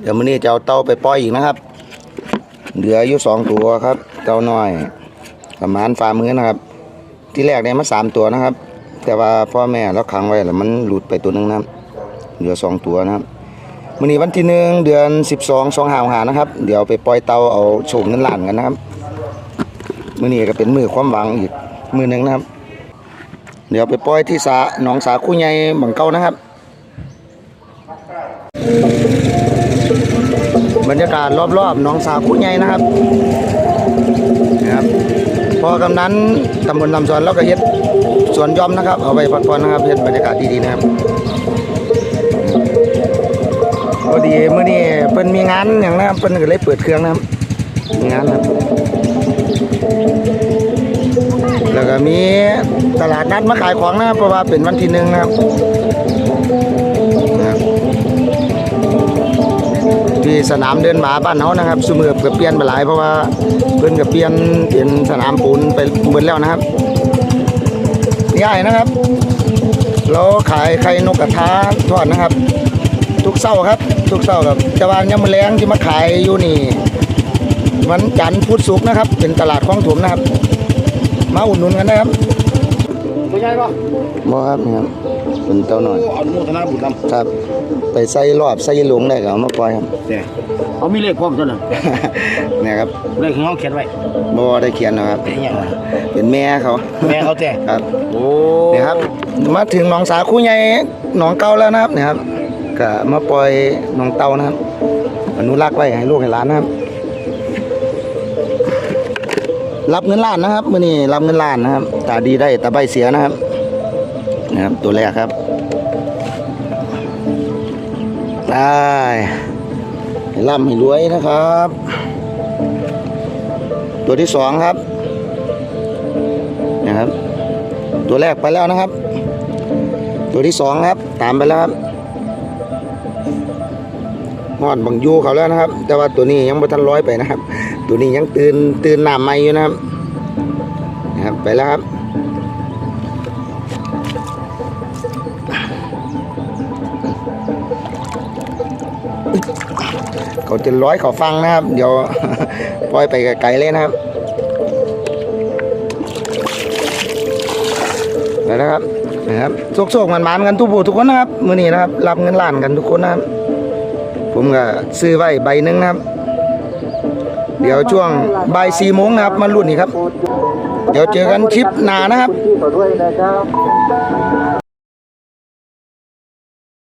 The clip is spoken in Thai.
เดี๋ยวมื้อนี้จะเอาเต่าไปปล่อยอีกนะครับ เหลืออยู่สองตัวครับ เต่าน้อย ประมาณฝ่ามือนะครับ ที่แรกได้มาสามตัวนะครับ แต่ว่าพ่อแม่เราขังไว้แล้วมันหลุดไปตัวหนึงนะครับเหลือสองตัวนะครับมื้อนี้วันที่หนึ่งเดือนสิบสองสองหาหานะครับ เดี๋ยวไปปล่อยเต่าเอาโฉมเงินล้านกันนะครับมื้อนี้ก็เป็นมือความหวังอีกมือหนึ่งนะครับ เดี๋ยวไปปล่อยที่สาหนองสาคู่ใหญ่บังเก้านะครับ บรรยากาศรอบๆหนองสาคู่ใหญ่นะครับนะครับ พอกำนันตำบลตำสวนแล้วก็เฮ็ดสวนย่อมนะครับ เอาไปพักผ่อนนะครับเฮ็ดบรรยากาศดีๆนะครับพอดีมื้อนี้เพิ่นมีงานอย่างนะครับเพิ่นก็เลยเปิดเครื่องนะครับงานนะครับ แล้วก็มีตลาดนัดมาขายของนะครับเพราะว่าเป็นวันที่หนึ่งนะครับ ที่สนามเดินหมาบ้านเฮานะครับสมือก็เปลี่ยนไปหลายเพราะว่าเพิ่นก็เปลี่ยนเป็นสนามปูนไปหมดแล้วนะครับง่ายนะครับเราขายไข่นกกระทาทอดนะครับ ทุกเช้าครับ ทุกเช้าครับแต่ว่ายามมื้อแลงที่มาขายอยู่นี่วันจันทร์พุธศุกร์นะครับ เป็นตลาดคลองถมนะครับ มาอุดหนุนกันนะครับไม่ใช่ป่ะบ่ครับนี่ครับ เป็นเต้าหน่อยอนุโมทนาบุญนครับ ไปใส่รอบใส่หลงได้ก็เอามาปล่อยครับำเนี่ยเขามีเลขพร้อมตัวหนึ่งเนี่ยครับเลขที่เขาเขียนไว้บ่ได้เขียนนะครับ เป็นยังไงเป็นแม่เขาแม่เขาแต่ครับ โอ้เนี่ยครับ มาถึงหนองสาคูใหญ่หนองเก่าแล้วนะครับเนี่ยครับก็มาปล่อยหนองเต่านะครับ อนุรักษ์ไว้ให้ลูกให้หลานนะครับ รับเงินล้านนะครับมื้อนี้รับเงินล้านนะครับตาดีได้ตาใบเสียนะครับ นะครับตัวแรกครับได้ให้ร่ำให้รวยนะครับ ตัวที่สองครับนะครับ ตัวแรกไปแล้วนะครับ ตัวที่สองครับ ตามไปแล้วครับงอดบังยูเขาแล้วนะครับ แต่ว่าตัวนี้ยังไม่ทันร้อยไปนะครับ ตัวนี้ยังตื่นตื่นหน้ำใหม่อยู่นะครับนะครับ ไปแล้วครับ เขาจะร้อยเขาฟังนะครับ เดี๋ยวปล่อยไปไกลเลยนะครับไปแล้วครับนะครับโชคๆมันมันกันทุกผู้ทุกคนนะครับมือนี้นะครับ รับเงินล้านกันทุกคนนะครับ ผมก็ซื้อไว้ใบหนึงนะครับ เดี๋ยวช่วงบ่ายสี่โมงนะครับมาลุ้นอีกครับ เดี๋ยวเจอกันคลิปหน้านะครับ